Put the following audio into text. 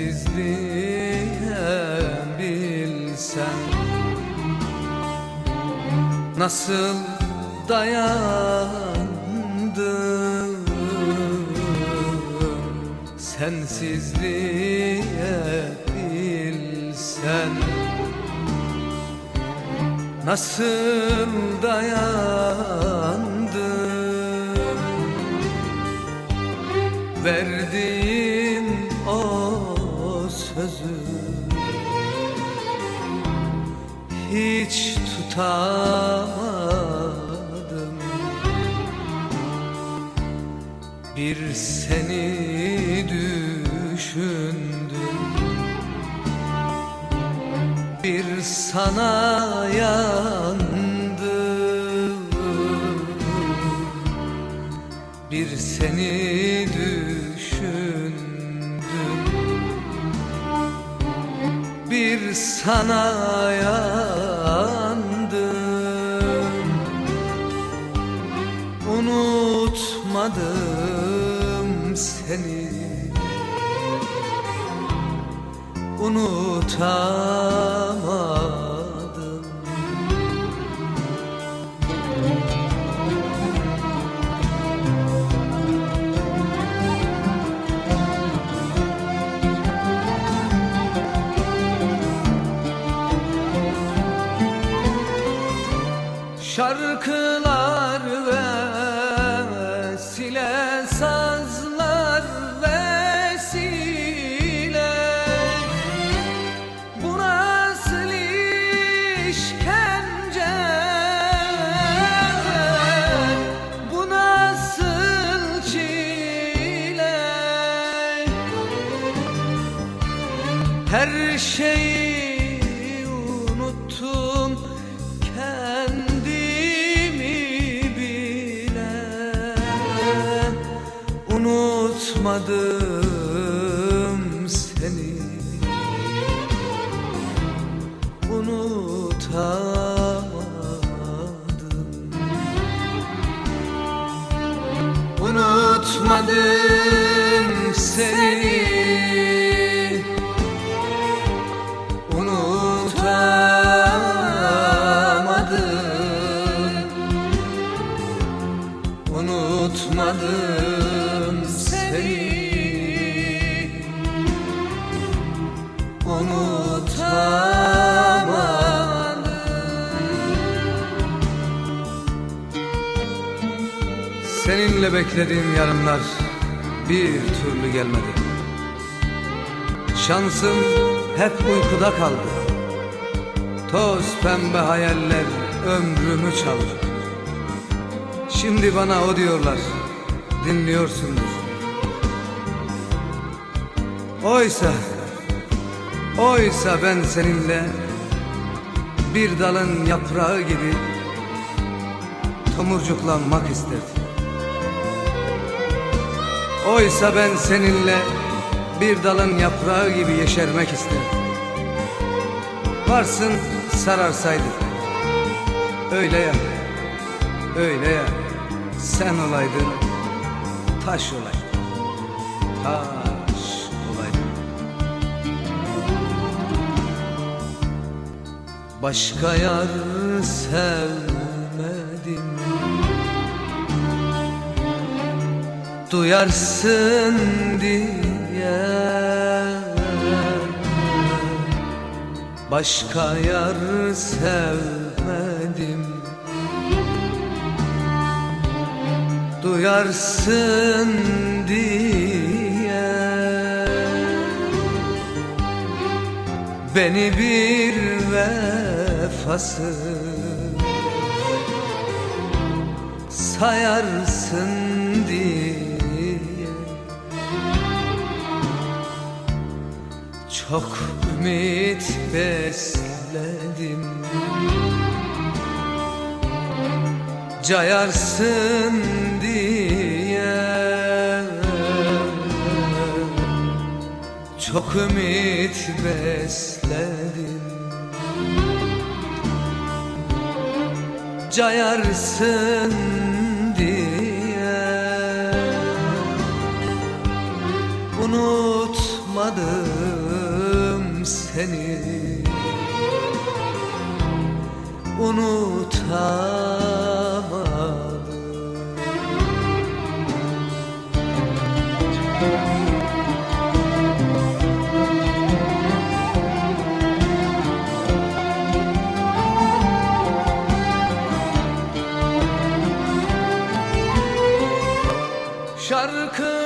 sensizliğe bilsen. Nasıl dayandım Sensizliğe bilsen. Nasıl dayandım Verdiğim o sözü Hiç tutamadım. Bir seni düşündüm. Bir sana yandım. Bir seni sana yandım. Unutmadım seni. Unutamadım Şarkılar vesile sazlar vesile Bu nasıl işkence? Bu nasıl çile? Her şeyi unutmadım seni. Unutamadım. Unutmadım Seninle beklediğim yarınlar bir türlü gelmedi. Şansım hep uykuda kaldı. Toz pembe hayaller ömrümü çaldı. Şimdi bana o diyorlar Dinliyorsundur Oysa Oysa ben seninle Bir dalın yaprağı gibi Tomurcuklanmak isterdim Oysa ben seninle Bir dalın yaprağı gibi yeşermek isterdim Varsın sararsaydık Öyle ya Öyle ya. Sen olaydın Taş olaydın Taş olaydın Başka yar sevmedim Duyarsın diye. Başka yar sevmedim. Duyarsın diye. Beni bir vefasız Sayarsın diye Çok ümit besledim. Cayarsın diye. Çok ümit besledim. Cayarsın diye Unutmadım seni. Unutamadım. Şarkılar ve